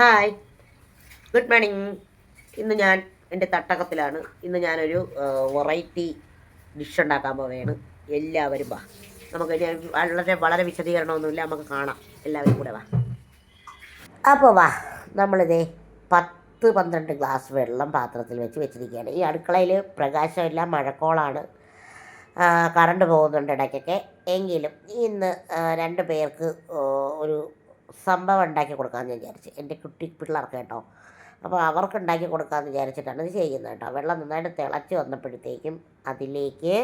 Hi good morning ഇന്ന് ഞാൻ എന്റെ തട്ടകത്തിലാണ്. ഇന്ന് ഞാനൊരു വെറൈറ്റി ഡിഷ് ഉണ്ടാക്കാൻ പോവുകയാണ്. എല്ലാവരും വാ. നമുക്ക് ഞാൻ വളരെ വളരെ വിശദീകരണമൊന്നുമില്ല. നമുക്ക് കാണാം. എല്ലാവരും കൂടെ വാ. അപ്പോൾ വാ. നമ്മളിതേ പത്ത് പന്ത്രണ്ട് ഗ്ലാസ് വെള്ളം പാത്രത്തിൽ വെച്ച് വെച്ചിരിക്കുകയാണ്. ഈ അടുക്കളയിൽ പ്രകാശമില്ല മഴക്കോളാണ്. കറണ്ട് പോകുന്നുണ്ട് ഇടയ്ക്കൊക്കെ. എങ്കിലും ഇന്ന് രണ്ട് പേർക്ക് ഒരു സംഭവം ഉണ്ടാക്കി കൊടുക്കാമെന്ന് വിചാരിച്ച്. എന്റെ കുട്ടി പിള്ളേർക്ക് കേട്ടോ. അപ്പോൾ അവർക്ക് ഉണ്ടാക്കി കൊടുക്കാമെന്ന് വിചാരിച്ചിട്ടാണ് ഇത് ചെയ്യുന്നത് കേട്ടോ. വെള്ളം നന്നായിട്ട് തിളച്ച് വന്നപ്പോഴത്തേക്കും അതിലേക്ക്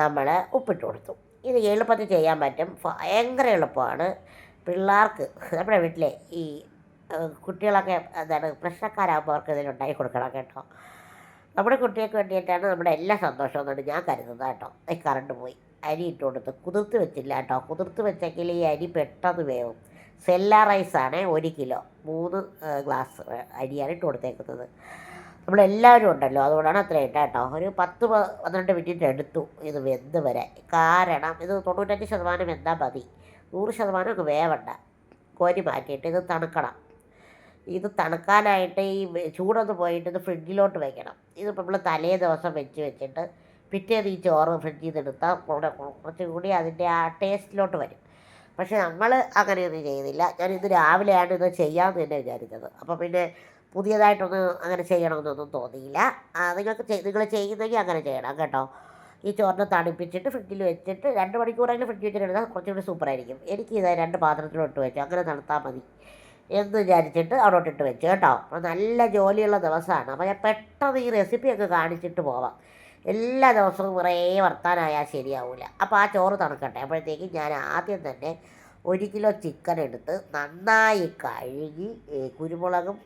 നമ്മൾ ഉപ്പിട്ട് കൊടുത്തു. ഇത് എളുപ്പത്തിൽ ചെയ്യാൻ പറ്റും. ഭയങ്കര എളുപ്പമാണ്. പിള്ളേർക്ക് നമ്മുടെ വീട്ടിലെ ഈ കുട്ടികളൊക്കെ എന്താണ് പ്രശ്നക്കാരാകുമ്പോൾ അവർക്ക് ഇതിൽ ഉണ്ടാക്കി കൊടുക്കണം കേട്ടോ. നമ്മുടെ കുട്ടികൾക്ക് വേണ്ടിയിട്ടാണ് നമ്മുടെ എല്ലാ സന്തോഷവും എന്നാണ് ഞാൻ കരുതുന്നത് കേട്ടോ. ഈ കറണ്ട് പോയി. അരി ഇട്ട് കൊടുത്ത് കുതിർത്ത് വെച്ചില്ല കേട്ടോ. കുതിർത്ത് വെച്ചെങ്കിൽ ഈ അരി പെട്ടെന്ന് വേവും. സെല്ല റൈസാണ് ഒരു കിലോ. മൂന്ന് ഗ്ലാസ് അരിയാണ് ഇട്ട് കൊടുത്തേക്കുന്നത്. നമ്മളെല്ലാവരും ഉണ്ടല്ലോ അതുകൊണ്ടാണ് അത്ര ഇട്ട കേട്ടോ. ഒരു പത്ത് പന്ത്രണ്ട് മിനിറ്റ് എടുത്തു ഇത് വെന്ത് വരാൻ. കാരണം ഇത് തൊണ്ണൂറ്റഞ്ച് ശതമാനം വെന്താൽ മതി. നൂറ് ശതമാനം ഒക്കെ വേവണ്ട. കോരി മാറ്റിയിട്ട് ഇത് തണുക്കണം. ഇത് തണുക്കാനായിട്ട് ഈ ചൂടൊന്ന് പോയിട്ട് ഇത് ഫ്രിഡ്ജിലോട്ട് വെക്കണം. ഇത് നമ്മൾ തലേ ദിവസം വെച്ച് വെച്ചിട്ട് പിറ്റേന്ന് ഈ ചോറ് ഫ്രിഡ്ജിൽ നിന്ന് എടുത്താൽ കുറച്ചും കൂടി അതിന്റെ ആ ടേസ്റ്റിലോട്ട് വരും. പക്ഷേ നമ്മൾ അങ്ങനെയൊന്നും ചെയ്യുന്നില്ല. ഞാൻ ഇന്ന് രാവിലെയാണ് ഇത് ചെയ്യാമെന്ന് തന്നെ വിചാരിച്ചത് അപ്പോൾ പിന്നെ പുതിയതായിട്ടൊന്നും അങ്ങനെ ചെയ്യണമെന്നൊന്നും തോന്നിയില്ല. നിങ്ങൾക്ക് നിങ്ങൾ ചെയ്യുന്നെങ്കിൽ അങ്ങനെ ചെയ്യണം കേട്ടോ. ഈ ചോറിനെ തണുപ്പിച്ചിട്ട് ഫ്രിഡ്ജിൽ വെച്ചിട്ട് രണ്ട് മണിക്കൂറെങ്കിലും ഫ്രിഡ്ജിൽ വെച്ചിട്ട് എടുത്താൽ കുറച്ചുകൂടി സൂപ്പറായിരിക്കും. എനിക്ക് ഇത് രണ്ട് പാത്രത്തിലോട്ട് വെച്ചു. അങ്ങനെ തണുത്താൽ മതി എന്ന് വിചാരിച്ചിട്ട് അവിടോട്ട് ഇട്ട് വെച്ചു കേട്ടോ. അപ്പോൾ നല്ല ജോലിയുള്ള ദിവസമാണ്. അപ്പോൾ ഞാൻ പെട്ടെന്ന് ഈ റെസിപ്പി ഒക്കെ കാണിച്ചിട്ട് പോവാം. എല്ലാ ദിവസവും കുറേ വർത്താനായാൽ ശരിയാവില്ല അപ്പോൾ ആ ചോറ് തണുക്കട്ടെ. അപ്പോഴത്തേക്കും ഞാൻ ആദ്യം തന്നെ ഒരു കിലോ ചിക്കൻ എടുത്ത് നന്നായി കഴുകി കുരുമുളകും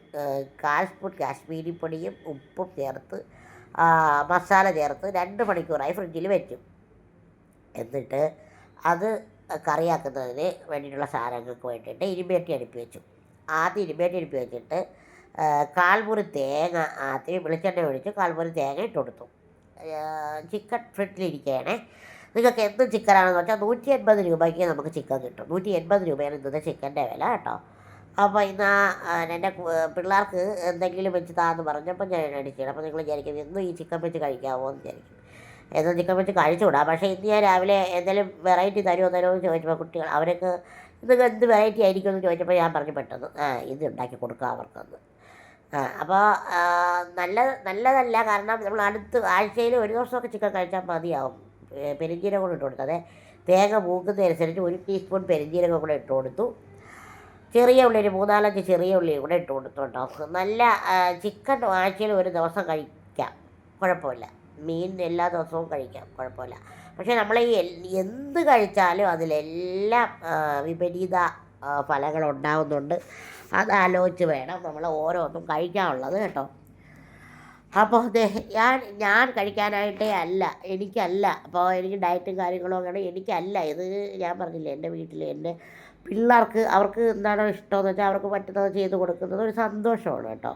സ്പൂൺ കാശ്മീരി പൊടിയും ഉപ്പും ചേർത്ത് മസാല ചേർത്ത് രണ്ട് മണിക്കൂറായി ഫ്രിഡ്ജിൽ വെക്കും എന്നിട്ട് അത് കറിയാക്കുന്നതിന് വേണ്ടിയിട്ടുള്ള സാധനങ്ങൾക്ക് വേണ്ടിയിട്ട് ഇരുമ്പേട്ടി അടുപ്പി വെച്ചു. ആദ്യം ഇരുമ്പേട്ടി അടുപ്പി വെച്ചിട്ട് കാൽമുറി തേങ്ങ ആദ്യം വെളിച്ചെണ്ണ ഒഴിച്ച് കാൽമുറി തേങ്ങ ഇട്ട് കൊടുത്തു ചിക്കൻ ഫ്രിഡ്ജിലിരിക്കുകയാണേ നിങ്ങൾക്ക് എന്ത് ചിക്കനാണെന്ന് വെച്ചാൽ നൂറ്റി എൺപത് രൂപയ്ക്ക് നമുക്ക് ചിക്കൻ കിട്ടും. നൂറ്റി എൺപത് രൂപയാണ് ഇന്നത്തെ ചിക്കന്റെ വില കേട്ടോ. അപ്പോൾ ഇന്ന് എന്റെ പിള്ളേർക്ക് എന്തെങ്കിലും വെച്ച് താന്ന് പറഞ്ഞപ്പോൾ ഞാൻ അടിച്ചിട്ട് അപ്പോൾ നിങ്ങൾ വിചാരിക്കും ഇന്ന് ഈ ചിക്കൻ വെച്ച് കഴിക്കാമോ എന്ന് വിചാരിക്കും. എന്നും ചിക്കൻ വെച്ച് കഴിച്ചുകൂടാ. പക്ഷേ ഇന്ന് ഞാൻ രാവിലെ എന്തെങ്കിലും വെറൈറ്റി തരുമോ തരുമോ എന്ന് ചോദിച്ചപ്പോൾ കുട്ടികൾ അവർക്ക് ഇതൊക്കെ എന്ത് വെറൈറ്റി ആയിരിക്കും? എന്ന് ചോദിച്ചപ്പോൾ ഞാൻ പറഞ്ഞു പെട്ടെന്ന് ഇത് ഉണ്ടാക്കി കൊടുക്കാം അവർക്കെന്ന്. അപ്പോൾ നല്ല നല്ലതല്ല കാരണം നമ്മൾ അടുത്ത ആഴ്ചയിൽ ഒരു ദിവസമൊക്കെ ചിക്കൻ കഴിച്ചാൽ മതിയാവും. ഏ, പെരുംജീരകം കൂടെ ഇട്ട് കൊടുത്തു. അതെ തേങ്ങ മൂക്കുന്നതനുസരിച്ച് ഒരു ടീസ്പൂൺ പെരുംജീരകം കൂടെ ഇട്ട് കൊടുത്തു. ചെറിയ ഉള്ളി ഒരു മൂന്നാലഞ്ച് ചെറിയ ഉള്ളി കൂടെ ഇട്ട് കൊടുത്തു കേട്ടോ. നല്ല ചിക്കൻ ആഴ്ചയിൽ ഒരു ദിവസം കഴിക്കാം. കുഴപ്പമില്ല. മീൻ എല്ലാ ദിവസവും കഴിക്കാം. കുഴപ്പമില്ല. പക്ഷേ നമ്മൾ ഈ എന്ത് കഴിച്ചാലും അതിലെല്ലാം വിപരീത ഫലങ്ങളുണ്ടാകുന്നുണ്ട് അത് ആലോചിച്ച് വേണം നമ്മൾ ഓരോന്നും കഴിക്കാനുള്ളത് കേട്ടോ. അപ്പോൾ ഞാൻ ഞാൻ കഴിക്കാനായിട്ടേ അല്ല എനിക്കല്ല. അപ്പോൾ എനിക്ക് ഡയറ്റും കാര്യങ്ങളും അങ്ങനെ എനിക്കല്ല. ഇത് ഞാൻ പറഞ്ഞില്ലേ എന്റെ വീട്ടിൽ എന്റെ പിള്ളേർക്ക് അവർക്ക് എന്താണോ ഇഷ്ടമെന്ന് വെച്ചാൽ അവർക്ക് പറ്റുന്നത് ചെയ്ത് കൊടുക്കുന്നത് ഒരു സന്തോഷമാണ് കേട്ടോ.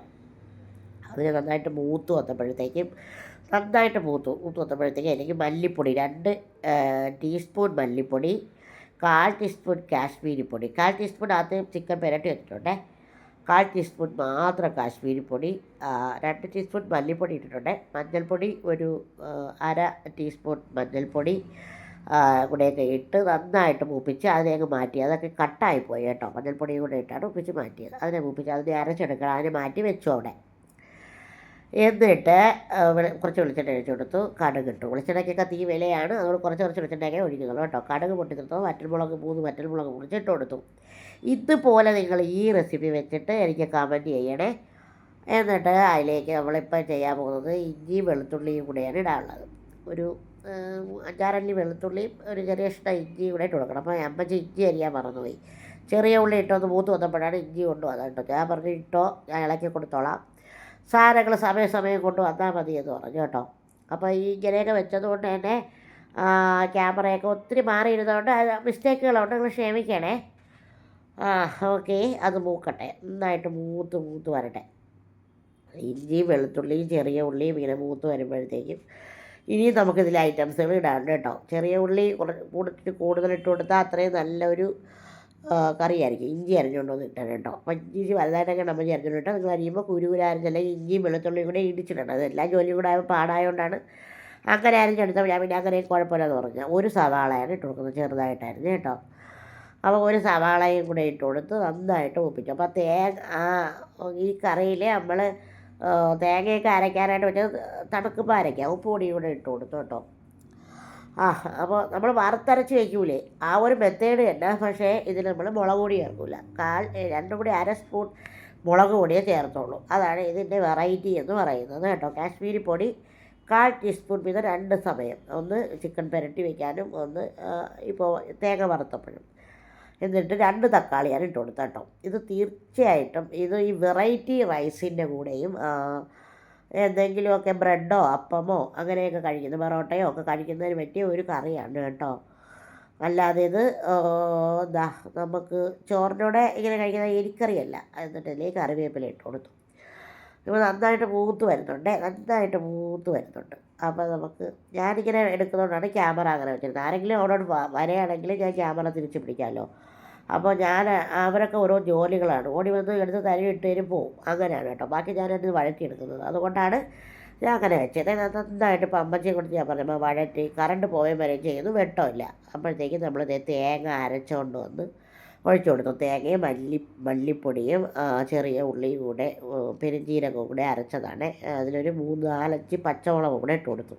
അതിന് നന്നായിട്ട് മൂത്ത് വന്നപ്പോഴത്തേക്കും നന്നായിട്ട് മൂത്തു മൂത്ത് വന്നപ്പോഴത്തേക്കും എനിക്ക് മല്ലിപ്പൊടി രണ്ട് ടീസ്പൂൺ മല്ലിപ്പൊടി കാൽ ടീസ്പൂൺ കാശ്മീരി പൊടി. കാൽ ടീസ്പൂൺ ആദ്യം ചിക്കൻ പെരട്ടി വെച്ചിട്ടുണ്ടേ. കാൽ ടീസ്പൂൺ മാത്രം കാശ്മീരി പൊടി രണ്ട് ടീസ്പൂൺ മല്ലിപ്പൊടി ഇട്ടിട്ടുണ്ട്. മഞ്ഞൾപ്പൊടി ഒരു അര ടീസ്പൂൺ മഞ്ഞൾപ്പൊടി കൂടെയൊക്കെ ഇട്ട് നന്നായിട്ട് മൂപ്പിച്ച് അതിനെയൊക്കെ മാറ്റി. അതൊക്കെ കട്ടായി പോയി കേട്ടോ. മഞ്ഞൾപ്പൊടിയും കൂടെ ഇട്ടാണ് മൂപ്പിച്ച് മാറ്റിയത്. അതിനെ മൂപ്പിച്ച് അതിനെ അരച്ചെടുക്കണം. അതിനെ മാറ്റി വെച്ചു അവിടെ. എന്നിട്ട് കുറച്ച് വെളിച്ചെണ്ണ ഒഴിച്ചു കൊടുത്തു. കടുക് ഇട്ടു. വെളിച്ചെണ്ണയ്ക്കൊക്കെ തീ വിലയാണ്. അതുകൊണ്ട് കുറച്ച് കുറച്ച് വെളിച്ചെണ്ണയൊക്കെ ഒഴിക്കുന്നുള്ളൂ കേട്ടോ. കടുക് പൊട്ടിച്ചെടുത്തു വറ്റൽമുളക് മൂന്ന് വറ്റൽമുളക് പൊടിച്ചിട്ട് കൊടുത്തു. ഇതുപോലെ നിങ്ങൾ ഈ റെസിപ്പി വെച്ചിട്ട് എനിക്ക് കമന്റ് ചെയ്യണേ. എന്നിട്ട് അതിലേക്ക് നമ്മളിപ്പോൾ ചെയ്യാൻ പോകുന്നത് ഇഞ്ചി വെളുത്തുള്ളിയും കൂടെയാണ് ഇടാനുള്ളത്. ഒരു അഞ്ചാറല്ലി വെളുത്തുള്ളിയും ഒരു ചെറിയ ഇഷ്ടം ഇഞ്ചി കൂടെ ഇട്ട് കൊടുക്കണം. അപ്പോൾ അമ്മച്ചി ഇഞ്ചി അരിയാൻ മറന്നുപോയി. ചെറിയ ഉള്ളി ഇട്ടൊന്ന് മൂത്ത് വന്നപ്പോഴാണ് ഇഞ്ചി കൊണ്ടുവന്നത് കേട്ടോ. ഞാൻ പറഞ്ഞു ഇട്ടോ. ഞാൻ ഇളക്കി കൊടുത്തോളാം. സാധനങ്ങൾ സമയം കൊണ്ട് വന്നാൽ മതി എന്ന് പറഞ്ഞു കേട്ടോ. അപ്പോൾ ഈ ഇങ്ങനെയൊക്കെ വെച്ചതുകൊണ്ട് തന്നെ ക്യാമറയൊക്കെ ഒത്തിരി മാറിയിരുന്നതുകൊണ്ട് മിസ്റ്റേക്കുകളുണ്ട്. നിങ്ങൾ ക്ഷമിക്കണേ. ആ ഓക്കെ. അത് മൂക്കട്ടെ. നന്നായിട്ട് മൂത്ത് മൂത്ത് വരട്ടെ. ഇഞ്ചിയും വെളുത്തുള്ളിയും ചെറിയ ഉള്ളിയും ഇങ്ങനെ മൂത്ത് വരുമ്പോഴത്തേക്കും ഇനിയും നമുക്കിതിൽ ഐറ്റംസുകൾ ഇടാണ്ട് കേട്ടോ. ചെറിയ ഉള്ളി കുറച്ച് കൂടുതൽ ഇട്ട് കൊടുത്താൽ അത്രയും നല്ലൊരു കറിയായിരിക്കും ഇഞ്ചി അരിഞ്ഞുകൊണ്ട് വന്ന് ഇട്ടത് കേട്ടോ. അപ്പം ഇഞ്ചി വലുതായിട്ടൊക്കെ നമ്മൾ ചേർത്തുകൊണ്ട് ഇട്ടാൽ നിങ്ങൾ അരിയുമ്പോൾ കുരുകുര അരിഞ്ഞല്ലെങ്കിൽ ഇഞ്ചിയും വെളുത്തുള്ളിയും കൂടെ ഇടിച്ചിടണം. അത് എല്ലാ ജോലിയും കൂടെ ആയപ്പോൾ പാടായതുകൊണ്ടാണ് അങ്ങനെ അരിഞ്ഞെടുത്തപ്പോൾ ഞാൻ പിന്നെ അങ്ങനെ കുഴപ്പമില്ലെന്ന് പറഞ്ഞു. ഒരു സവാളയാണ് ഇട്ട് കൊടുക്കുന്നത്. ചെറുതായിട്ടായിരുന്നു കേട്ടോ. അപ്പോൾ ഒരു സവാളയും കൂടെ ഇട്ട് കൊടുത്ത് നന്നായിട്ട് ഒപ്പിച്ചു അപ്പോൾ തേങ്ങ ആ ഈ കറിയിൽ നമ്മൾ തേങ്ങയൊക്കെ അരയ്ക്കാനായിട്ട് വെച്ചാൽ തണുക്കുമ്പോൾ അരയ്ക്കാം. ഉപ്പ് പൊടിയും കൂടെ ഇട്ട് കൊടുത്തു കേട്ടോ. ആ അപ്പോൾ നമ്മൾ വറുത്തരച്ച് വയ്ക്കൂലേ ആ ഒരു മെത്തേഡ് തന്നെ പക്ഷേ ഇതിൽ നമ്മൾ മുളക് പൊടി ചേർക്കില്ല കാൽ രണ്ടും കൂടി അര സ്പൂൺ മുളക് പൊടിയേ ചേർത്തുള്ളൂ. അതാണ് ഇതിന്റെ വെറൈറ്റി എന്ന് പറയുന്നത് കേട്ടോ. കാശ്മീരി പൊടി കാൽ ടീസ്പൂൺ വീതം രണ്ട് സമയം. ഒന്ന് ചിക്കൻ പുരട്ടി വയ്ക്കാനും ഒന്ന് ഇപ്പോൾ തേങ്ങ വറുത്തപ്പോഴും. എന്നിട്ട് രണ്ട് തക്കാളിയാണ് ഇട്ട് കൊടുത്തത് ഇത് തീർച്ചയായിട്ടും ഇത് ഈ വെറൈറ്റി റൈസിന്റെ കൂടെയും എന്തെങ്കിലുമൊക്കെ ബ്രെഡോ അപ്പമോ അങ്ങനെയൊക്കെ കഴിക്കുന്നു. പൊറോട്ടയോ ഒക്കെ കഴിക്കുന്നതിന് പറ്റിയ ഒരു കറിയാണ് കേട്ടോ. അല്ലാതെ ഇത് എന്താ നമുക്ക് ചോറിനോടെ ഇങ്ങനെ കഴിക്കുന്ന എരിക്കറിയല്ല. എന്നിട്ടല്ലേ കറിവേപ്പില ഇട്ട് കൊടുത്തു. ഇപ്പോൾ നന്നായിട്ട് മൂത്ത് വരുന്നുണ്ട്. നന്നായിട്ട് മൂത്ത് വരുന്നുണ്ട്. അപ്പോൾ നമുക്ക് ഞാനിങ്ങനെ എടുക്കുന്നതുകൊണ്ടാണ് ക്യാമറ അങ്ങനെ വെച്ചിരുന്നത്. ആരെങ്കിലും അവരോട് വരയാണെങ്കിൽ ഞാൻ ക്യാമറ തിരിച്ച് പിടിക്കാമല്ലോ. അപ്പോൾ ഞാൻ അവരൊക്കെ ഓരോ ജോലികളാണ്. ഓടി വന്ന് എടുത്ത് തരി ഇട്ട് തരും പോവും. അങ്ങനെയാണ് കേട്ടോ. ബാക്കി ഞാനത് വഴറ്റിയെടുക്കുന്നത്. അതുകൊണ്ടാണ് ഞാൻ അങ്ങനെ വെച്ചത്. നന്നായിട്ട് ഇപ്പം അമ്മച്ചിയെ കൊടുത്ത് ഞാൻ പറഞ്ഞപ്പോൾ വഴറ്റി. കറണ്ട് പോവുകയും വരെയും ചെയ്യുന്നു. വെട്ടമില്ല. അപ്പോഴത്തേക്കും നമ്മൾ തേങ്ങ അരച്ചുകൊണ്ട് വന്ന് ഒഴിച്ചു കൊടുത്തു. തേങ്ങയും മല്ലി മല്ലിപ്പൊടിയും ചെറിയ ഉള്ളിയും കൂടെ പെരുംജീരകവും കൂടെ അരച്ചതാണ്. അതിലൊരു മൂന്ന് നാലഞ്ച് പച്ചമുളകും കൂടെ ഇട്ട് കൊടുത്തു.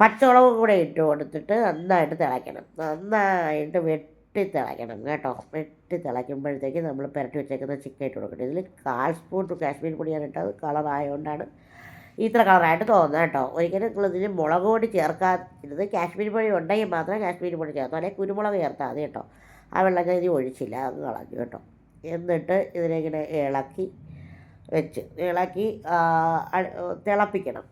പച്ചമുളകും കൂടെ ഇട്ട് കൊടുത്തിട്ട് നന്നായിട്ട് തിളയ്ക്കണം. നന്നായിട്ട് വെട്ടി തിളയ്ക്കണം കേട്ടോ. ഇട്ടി തിളയ്ക്കുമ്പോഴത്തേക്ക് നമ്മൾ പുരട്ടി വെച്ചേക്കുന്ന ചിക്കൻ ഇട്ട് കൊടുക്കണം. ഇതിൽ കാൽ സ്പൂൺ കാശ്മീർ പൊടിയാണ് ഇട്ടത്. കളറായതുകൊണ്ടാണ് ഇത്ര കളറായിട്ട് തോന്നുന്നത് കേട്ടോ. ഒരിക്കലും നിങ്ങൾ ഇതിന് മുളക് പൊടി ചേർക്കാത്തത് കാശ്മീർ പൊടി ഉണ്ടെങ്കിൽ മാത്രമേ കാശ്മീർ പൊടി ചേർത്തോ. അല്ലെങ്കിൽ കുരുമുളക് ചേർത്താൽ മതി കേട്ടോ. ആ വെള്ളം ഇത് ഒഴിച്ചില്ല. അത് കളഞ്ഞു കേട്ടോ. എന്നിട്ട് ഇതിനെങ്ങനെ ഇളക്കി വെച്ച് ഇളക്കി തിളപ്പിക്കണം.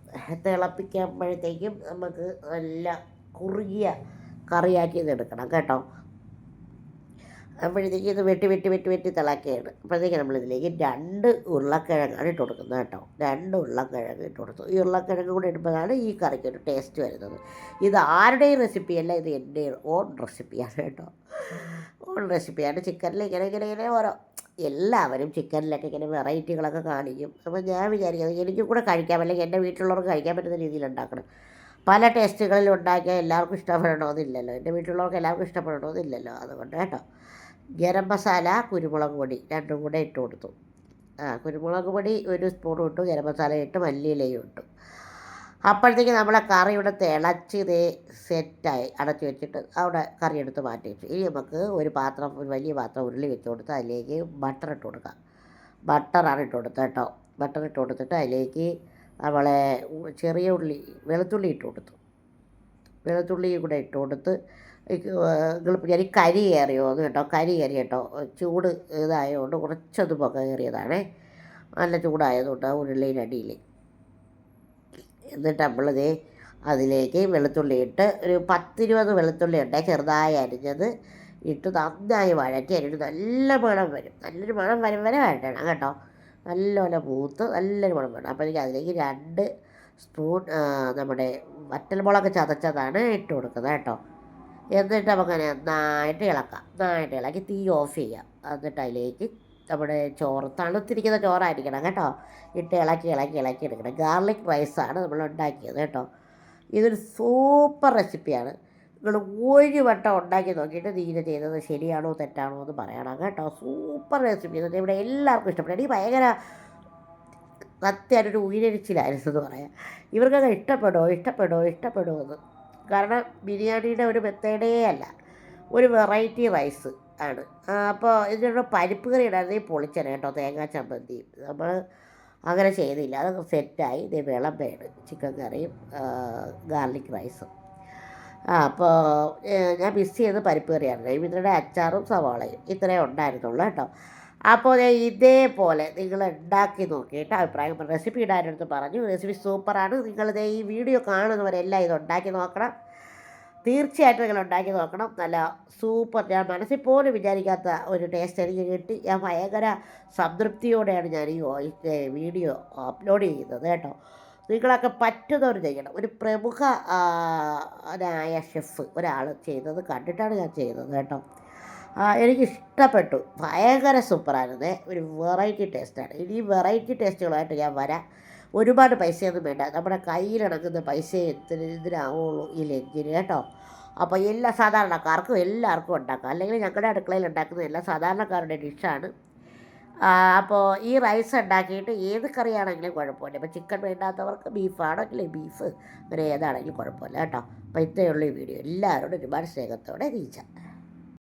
തിളപ്പിക്കുമ്പോഴത്തേക്കും നമുക്ക് നല്ല കുറുകിയ കറിയാക്കി ഇത് എടുക്കണം കേട്ടോ. അപ്പോഴത്തേക്ക് ഇത് വെട്ടി വെട്ടി വെട്ടി വെട്ടി തിളക്കുകയാണ്. അപ്പോഴത്തേക്ക് നമ്മളിതിലേക്ക് രണ്ട് ഉരുളക്കിഴങ്ങാണ് ഇട്ട് കൊടുക്കുന്നത് കേട്ടോ. രണ്ട് ഉരുളക്കിഴങ്ങ് ഇട്ട് കൊടുത്തു. ഈ ഉരുളക്കിഴങ്ങ് കൂടെ ഇടുമ്പോഴാണ് ഈ കറിക്ക് ഒരു ടേസ്റ്റ് വരുന്നത്. ഇത് ആരുടെയും റെസിപ്പിയല്ല ഇത് എന്റെ ഓൺ റെസിപ്പിയാണ് കേട്ടോ. ഓൺ റെസിപ്പിയാണ് ചിക്കനിൽ ഇങ്ങനെ ഇങ്ങനെ ഇങ്ങനെ ഓരോ എല്ലാവരും ചിക്കനിലൊക്കെ ഇങ്ങനെ വെറൈറ്റികളൊക്കെ കാണിക്കും. അപ്പോൾ ഞാൻ വിചാരിക്കുന്നത് എനിക്കും കൂടെ കഴിക്കാം. അല്ലെങ്കിൽ എന്റെ വീട്ടിലുള്ളവർക്ക് കഴിക്കാൻ പറ്റുന്ന രീതിയിൽ ഉണ്ടാക്കണം. പല ടേസ്റ്റുകളിൽ ഉണ്ടാക്കിയാൽ എല്ലാവർക്കും ഇഷ്ടപ്പെടണമെന്നില്ലല്ലോ. എന്റെ വീട്ടിലുള്ളവർക്ക് എല്ലാവർക്കും ഇഷ്ടപ്പെടണമെന്നില്ലല്ലോ. അതുകൊണ്ട് കേട്ടോ. ഗരം മസാല കുരുമുളക് പൊടി രണ്ടും കൂടെ ഇട്ട് കൊടുത്തു. ആ കുരുമുളക് പൊടി ഒരു സ്പൂണും ഇട്ടു ഗരം മസാല ഇട്ട് മല്ലിയിലയും ഇട്ടു. അപ്പോഴത്തേക്ക് നമ്മളെ കറി ഇവിടെ തിളച്ച് ഇതേ സെറ്റായി അടച്ചു വെച്ചിട്ട് അവിടെ കറി എടുത്ത് മാറ്റി വെച്ചു. ഇനി നമുക്ക് ഒരു പാത്രം ഒരു വലിയ പാത്രം ഉരുളി വെച്ച് കൊടുത്ത് അതിലേക്ക് ബട്ടർ ഇട്ട് കൊടുക്കാം. ബട്ടറാണ് ഇട്ട് കൊടുത്തത് കേട്ടോ. ബട്ടർ ഇട്ട് കൊടുത്തിട്ട് അതിലേക്ക് നമ്മളെ ചെറിയ ഉള്ളി വെളുത്തുള്ളി ഇട്ട് കൊടുത്തു. വെളുത്തുള്ളി കൂടെ ഇട്ട് കൊടുത്ത് ഞാൻ കരി കയറിയോന്ന് കേട്ടോ കരി കയറി കേട്ടോ. ചൂട് ഇതായതുകൊണ്ട് കുറച്ചൊന്ന് പുക കയറിയതാണേ. നല്ല ചൂടായതുകൊണ്ട് ആ ഉരുളിയുടെ അടിയിൽ എന്നിട്ട് നമ്മളിത് അതിലേക്ക് വെളുത്തുള്ളി ഇട്ട് ഒരു പത്തിരുപത് വെളുത്തുള്ളി ഉണ്ട് ചെറുതായി അരിഞ്ഞത് ഇട്ട് നന്നായി വഴറ്റി അരിഞ്ഞ് നല്ല മണം വരും. നല്ലൊരു മണം വരും വരെ വഴറ്റണം കേട്ടോ. നല്ലപോലെ പൂത്ത് നല്ലൊരു മണം വരണം അപ്പോൾ എനിക്ക് അതിലേക്ക് രണ്ട് സ്പൂൺ നമ്മുടെ വറ്റൽമുളക് ചതച്ചതാണ് ഇട്ട് കൊടുക്കുന്നത് കേട്ടോ. എന്നിട്ട് നമുക്കങ്ങനെ നന്നായിട്ട് ഇളക്കാം. നന്നായിട്ട് ഇളക്കി തീ ഓഫ് ചെയ്യാം. എന്നിട്ട് അതിലേക്ക് നമ്മുടെ ചോറ് തണുത്തിരിക്കുന്ന ചോറായിരിക്കണം കേട്ടോ. ഇട്ട് ഇളക്കി ഇളക്കി ഇളക്കി എടുക്കണം. ഗാർലിക് റൈസാണ് നമ്മൾ ഉണ്ടാക്കിയത് കേട്ടോ. ഇതൊരു സൂപ്പർ റെസിപ്പിയാണ് നിങ്ങൾ ഒരു വട്ടം ഉണ്ടാക്കി നോക്കിയിട്ട് നീന ചെയ്തത് ശരിയാണോ തെറ്റാണോ എന്ന് പറയണം കേട്ടോ. സൂപ്പർ റെസിപ്പി എന്ന് ഇവിടെ എല്ലാവർക്കും ഇഷ്ടപ്പെട്ടു. എനിക്ക് ഭയങ്കര സത്യമായിട്ടൊരു ഉയരച്ചിലായിരുന്നു എന്ന് പറയാം. ഇവർക്കൊക്കെ ഇഷ്ടപ്പെടുമോ ഇഷ്ടപ്പെടുമോ ഇഷ്ടപ്പെടുമോ എന്ന്. കാരണം ബിരിയാണിയുടെ ഒരു മെത്തേഡേ അല്ല. ഒരു വെറൈറ്റി റൈസ് ആണ്. അപ്പോൾ ഇതിനുള്ള പരിപ്പ് കറി ഇടാതെ പൊളിച്ചന കേട്ടോ തേങ്ങാ ചമ്മന്തി. നമ്മൾ അങ്ങനെ ചെയ്തില്ല. അതൊക്കെ സെറ്റായി. ഇത് വിളമ്പയാണ് ചിക്കൻ കറിയും ഗാർലിക് റൈസും. ആ അപ്പോൾ ഞാൻ മിസ് ചെയ്ത് പരിപ്പ് കറിയാണ്. ഇതിന്റെ അച്ചാറും സവാളയും. ഇത്രയേ ഉണ്ടായിരുന്നുള്ളൂ കേട്ടോ. അപ്പോൾ ഇതേപോലെ നിങ്ങൾ ഉണ്ടാക്കി നോക്കിയിട്ട് അഭിപ്രായം റെസിപ്പി ഇടാനെടുത്ത് പറഞ്ഞു. റെസിപ്പി സൂപ്പറാണ്. നിങ്ങളിത് ഈ വീഡിയോ കാണുന്നവരെല്ലാം ഇത് ഉണ്ടാക്കി നോക്കണം. തീർച്ചയായിട്ടും നിങ്ങൾ ഉണ്ടാക്കി നോക്കണം. നല്ല സൂപ്പർ. ഞാൻ മനസ്സിൽ പോലും വിചാരിക്കാത്ത ഒരു ടേസ്റ്റ് എനിക്ക് കിട്ടി. ഞാൻ ഭയങ്കര സംതൃപ്തിയോടെയാണ് ഞാൻ ഈ വീഡിയോ അപ്ലോഡ് ചെയ്യുന്നത് കേട്ടോ. നിങ്ങളൊക്കെ പറ്റുന്നവർ ചെയ്യണം. ഒരു പ്രമുഖ ആയ ഷെഫ് ഒരാൾ ചെയ്തത് കണ്ടിട്ടാണ് ഞാൻ ചെയ്യുന്നത് കേട്ടോ. ആ, എനിക്ക് ഇഷ്ടപ്പെട്ടു ഭയങ്കര സൂപ്പറായിരുന്നു. ഒരു വെറൈറ്റി ടേസ്റ്റാണ്. ഇനി വെറൈറ്റി ടേസ്റ്റുകളായിട്ട് ഞാൻ വരാം. ഒരുപാട് പൈസയൊന്നും വേണ്ട. നമ്മുടെ കയ്യിലിടക്കുന്ന പൈസ എത്തിന് ഇതിനാവുള്ളൂ ഈ ലഞ്ചിന് കേട്ടോ. അപ്പോൾ എല്ലാ സാധാരണക്കാർക്കും എല്ലാവർക്കും ഉണ്ടാക്കാം. അല്ലെങ്കിൽ ഞങ്ങളുടെ അടുക്കളയിൽ ഉണ്ടാക്കുന്ന എല്ലാ സാധാരണക്കാരുടെ ഡിഷാണ്. അപ്പോൾ ഈ റൈസ് ഉണ്ടാക്കിയിട്ട് ഏത് കറിയാണെങ്കിലും കുഴപ്പമില്ല. ഇപ്പോൾ ചിക്കൻ വേണ്ടാത്തവർക്ക് ബീഫാണെങ്കിൽ ബീഫ് അങ്ങനെ ഏതാണെങ്കിലും കുഴപ്പമില്ല കേട്ടോ. അപ്പോൾ ഇത്രയുള്ള ഈ വീഡിയോ. എല്ലാവരോടും ഒരുപാട് സ്നേഹത്തോടെ റീച്ച